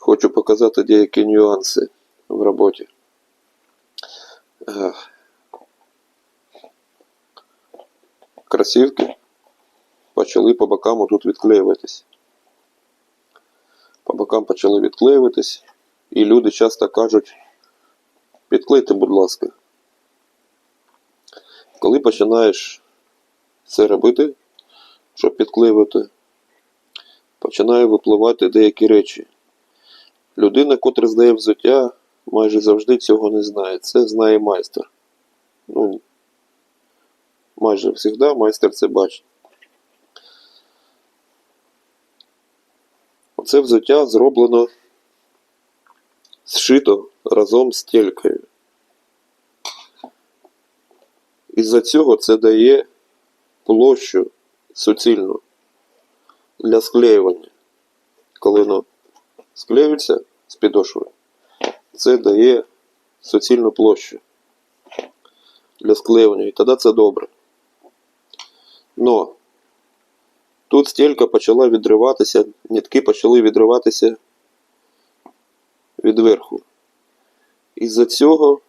хочу показати деякі нюанси в роботі. Е, Красівки почали по бокам тут відклеюватись. По бокам почали відклеюватись, і люди часто кажуть, підклейте, будь ласка. Коли починаєш це робити, щоб підклеювати, починає випливати деякі речі. Людина, котра здає взуття, майже завжди цього не знає. Це знає майстер. Ну, майже завжди майстер це бачить. Оце взуття зроблено зшито разом з телькою. Із-за цього це дає площу суцільну для склеювання. Коли воно склеюється з підошви, це дає суцільну площу для склеювання, і тоді це добре. Но тут стілька почала відриватися, нитки почали відриватися від верху. Із-за цього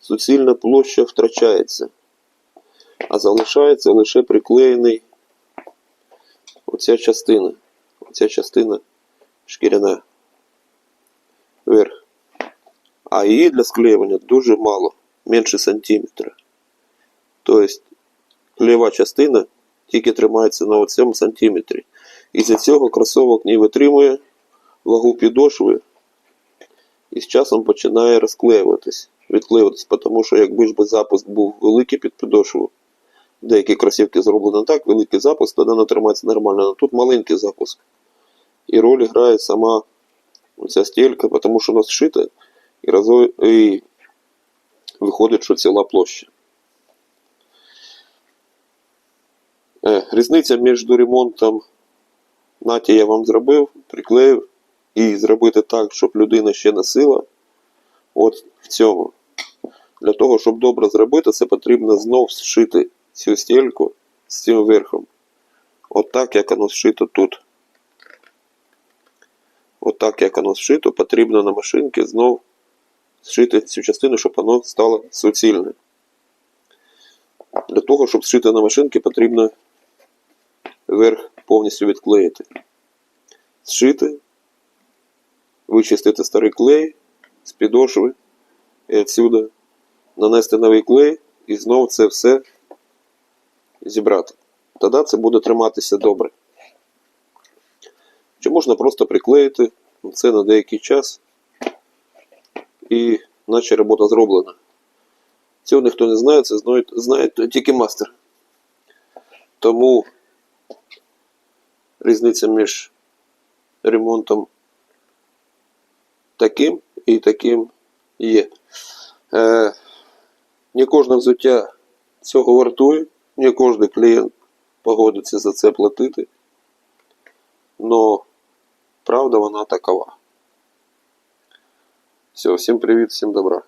суцільна площа втрачається, а залишається лише приклеєний оця частина. Оця частина шкіряна А її для склеювання дуже мало, менше сантиметра. Тобто клеєва частина тільки тримається на цьому сантиметрі. І з цього кросовок не витримує вагу підошви і з часом починає розклеюватись, відклеюватись, тому що якби ж би запуск був великий під підошву, деякі кросівки зроблені так, великий запуск, тоді воно тримається нормально, а тут маленький запуск. І роль грає сама оця стілька, тому що вона зшита і, разо... і виходить, що ціла площа. Е, різниця між ремонтом наті я вам зробив, приклеїв, і зробити так, щоб людина ще носила. От в цьому. Для того, щоб добре зробити, це потрібно знов зшити цю стільку з цим верхом. От так, як воно зшито тут. От так, як воно зшито, потрібно на машинці знов зшити цю частину, щоб воно стало суцільне. Для того, щоб зшити на машинці, потрібно верх повністю відклеїти. Зшити, вичистити старий клей з підошви і відсюди нанести новий клей і знову це все зібрати. Тоді це буде триматися добре. Чи можна просто приклеїти це на деякий час і наче робота зроблена. Цього ніхто не знає, це знає, знає тільки мастер. Тому різниця між ремонтом таким і таким є. Е, не кожне взуття цього вартує, не кожен клієнт погодиться за це платити. Но правда вона такова. Все, всім привіт, всім добра.